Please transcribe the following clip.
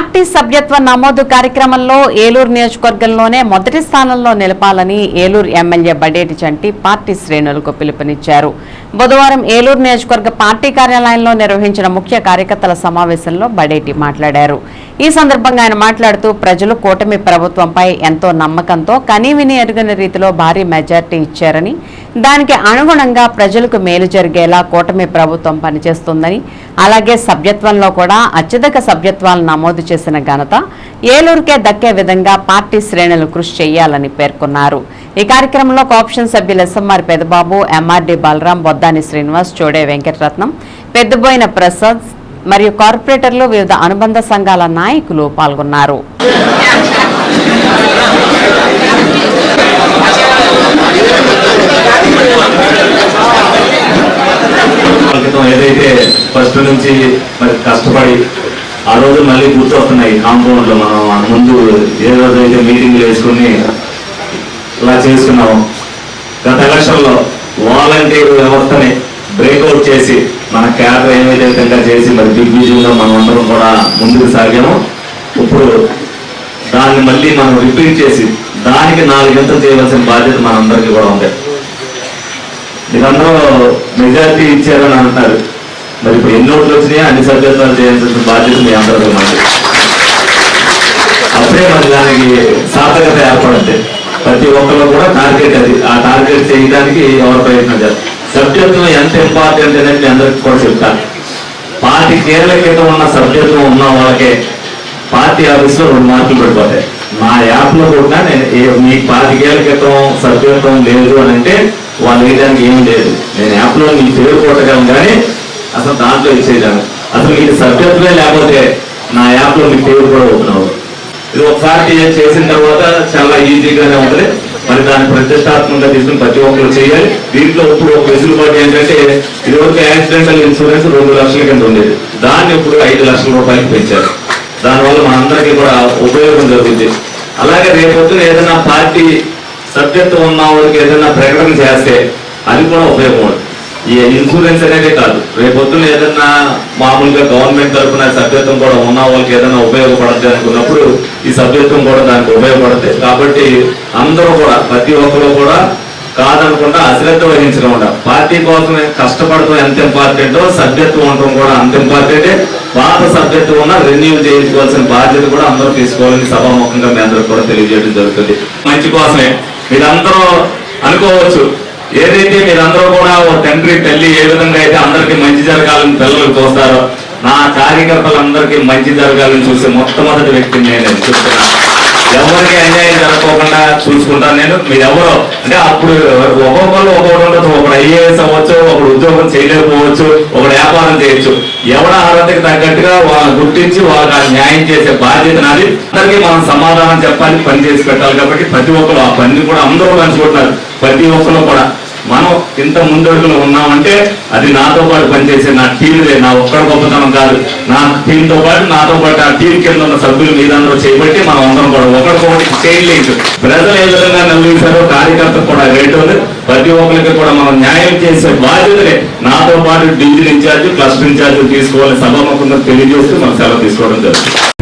Party సభ్యత్వ నమోదు కార్యక్రమంలో ఏలూరు నియోజకవర్గంలోనే మొదటి స్థానంలో నిలపాలని ఏలూరు ఎమ్మెల్యే బడేటి చంటి పార్టీ శ్రేణులకు పిలుపునిచ్చారు. బుధవారం ఏలూరు నియోజకవర్గ పార్టీ కార్యాలయంలో నిర్వహించిన ముఖ్య కార్యకర్తల సమావేశంలో బడేటి మాట్లాడారు. ఈ సందర్భంగా ఆయన మాట్లాడుతూ ప్రజలు కూటమి ప్రభుత్వంపై ఎంతో నమ్మకంతో కనీవిని ఎరుగని రీతిలో భారీ మెజార్టీ ఇచ్చారని దానికి అనుగుణంగా ప్రజలకు మేలు జరిగేలా కూటమి ప్రభుత్వం పనిచేస్తుందని అలాగే సభ్యత్వంలో కూడా అత్యధిక సభ్యత్వాలు నమోదు చేసిన ఘనత ఏలూరుకే దక్కే విధంగా పార్టీ శ్రేణులు కృషి చేయాలని పేర్కొన్నారు. ఈ కార్యక్రమంలో కోఆప్షన్ సభ్యులు ఎస్ఎంఆర్ పెదబాబు ఎంఆర్డి బలరాం బొద్దాని శ్రీనివాస్ చోడే వెంకటరత్నం పెద్దబోయిన ప్రసాద్ మరియు కార్పొరేటర్లు వివిధ అనుబంధ సంఘాల నాయకులు పాల్గొన్నారు. ఏదైతే ఫస్ట్ నుంచి మరి కష్టపడి ఆ రోజు మళ్ళీ గుర్తొస్తున్నాయి. కాంపౌండ్లో మనం ముందు ఏ రోజు అయితే మీటింగ్లు వేసుకుని ఇలా చేసుకున్నాము గత ఎలక్షన్లో వాలంటీర్ వ్యవస్థని బ్రేక్అవుట్ చేసి మన క్యాడర్ ఏమైతే విధంగా చేసి మరి దిగ్విజయంలో మనం అందరం కూడా ముందుకు సాగాము ఇప్పుడు దాన్ని మళ్ళీ మనం రిపీట్ చేసి దానికి నాలుగింతలు చేయవలసిన బాధ్యత మనందరికీ కూడా ఉంది. మీరందరూ మెజారిటీ ఇచ్చారని అంటున్నారు. మరి ఇప్పుడు ఎన్ని నోట్లు వచ్చినాయో అన్ని సభ్యత్వాలు చేయాల్సిన బాధ్యత మీ అందరితో ఉన్నది అప్పుడే మరి దానికి సార్థకత ఏర్పడుతుంది. ప్రతి ఒక్కరు కూడా టార్గెట్ అది. ఆ టార్గెట్ చేయడానికి ఎవరు ప్రయత్నం చేస్తారు? సభ్యత్వం ఎంత ఇంపార్టెంట్ అనేది మీ అందరికీ కూడా చెప్తాను. పార్టీ కేరళ క్రితం ఉన్న సభ్యత్వం ఉన్న వాళ్ళకే పార్టీ ఆఫీస్లో రెండు మార్కులు పడిపోతాయి. నా యాప్లో కూడా నేను ఏ- మీ పాతికేళ్ళ క్రితం సభ్యత్వం లేదు అని అంటే వాళ్ళు వేయడానికి ఏం లేదు. నేను యాప్లో మీ పేరు కొట్టగలను కానీ అసలు దాంట్లో ఇచ్చేయగలను అసలు మీకు సభ్యత్వమే లేకపోతే నా యాప్లో మీ పేరు కూడా ఓపెన్ ఇది ఒకసారి చేసిన తర్వాత చాలా ఈజీగానే ఉంటుంది. మరి దాన్ని ప్రతిష్టాత్మకంగా తీసుకుని ప్రతి ఒక్కరు చేయాలి. దీంట్లో ఇప్పుడు ఒక వెసులుబాటు ఏంటంటే ఇదివరకు యాక్సిడెంటల్ ఇన్సూరెన్స్ రెండు లక్షల కింద ఉండేది. దాన్ని ఇప్పుడు ఐదు లక్షల రూపాయలకి పెంచారు. దానివల్ల మనందరికీ కూడా ఉపయోగం జరుగుతుంది. అలాగే రేపొద్దున ఏదైనా పార్టీ సభ్యత్వం ఉన్న వాళ్ళకి ఏదైనా ప్రకటన చేస్తే అది కూడా ఉపయోగం ఉంటుంది. ఈ ఇన్సూరెన్స్ అనేది కాదు. రేపొద్దున ఏదైనా మామూలుగా గవర్నమెంట్ తరఫున సభ్యత్వం కూడా ఉన్న వాళ్ళకి ఏదైనా ఉపయోగపడద్ది అనుకున్నప్పుడు ఈ సభ్యత్వం కూడా దానికి ఉపయోగపడతాయి కాబట్టి అందరూ కూడా ప్రతి ఒక్కరు కూడా కాదనకుండా అశ్రద్ధ వహించకుండా పార్టీ కోసం కష్టపడటం ఎంత ఇంపార్టెంటో సభ్యత్వం ఉండటం కూడా అంత ఇంపార్టెంటే. పాత సభ్యత్వం ఉన్న రెన్యూ చేయించుకోవాల్సిన బాధ్యత కూడా అందరూ తీసుకోవాలని సభాముఖంగా మీ అందరికి కూడా తెలియజేయడం జరుగుతుంది. మంచి కోసమే. మీరందరూ అనుకోవచ్చు. ఏదైతే మీరందరూ కూడా ఓ తండ్రి తల్లి ఏ విధంగా అయితే అందరికీ మంచి జరగాలని పిల్లలు చూస్తారో నా కార్యకర్తలందరికీ మంచి జరగాలని చూసే మొట్టమొదటి వ్యక్తిని నేను చెప్తున్నా ఎవరికి అన్యాయం జరగకుండా చూసుకుంటాను నేను. మీరు ఎవరో అంటే అప్పుడు ఒక్కొక్కరు ఒక్కొక్కటి ఉండొచ్చు ఒకడు ఐఏఎస్ అవ్వచ్చు ఒకడు ఉద్యోగం చేయలేకపోవచ్చు ఒకడు వ్యాపారం చేయొచ్చు. ఎవడ అర్హతకి తగ్గట్టుగా వాళ్ళని గుర్తించి వాళ్ళకి ఆ న్యాయం చేసే బాధ్యత నాది. అందరికీ మనం సమాధానం చెప్పాలి పని చేసి పెట్టాలి కాబట్టి ప్రతి ఒక్కరు ఆ పని కూడా అందరూ పంచుకుంటున్నారు ప్రతి ఒక్కరు కూడా. మనం ఇంత ముందడుగులో ఉన్నామంటే అది నాతో పాటు పనిచేసే నా టీందే నా ఒక్కడి గొప్పతనం కాదు. నా టీంతో పాటు నాతో పాటు ఆ టీం కింద ఉన్న సభ్యులు మీరందరూ చేయబట్టి మనం అందరం కూడా ఒకరికొకటి చేయలేదు ప్రజలు ఏ విధంగా నమ్మించారో కార్యకర్త కూడా రేటు ప్రతి ఒక్కరికి కూడా మనం న్యాయం చేసే బాధ్యతలే నాతో పాటు డివిజన్ ఇన్ఛార్జ్ క్లస్టర్ ఇన్ఛార్జ్ తీసుకోవాలని సభాముఖంగా తెలియజేస్తూ మనం సెలవు తీసుకోవడం జరుగుతుంది.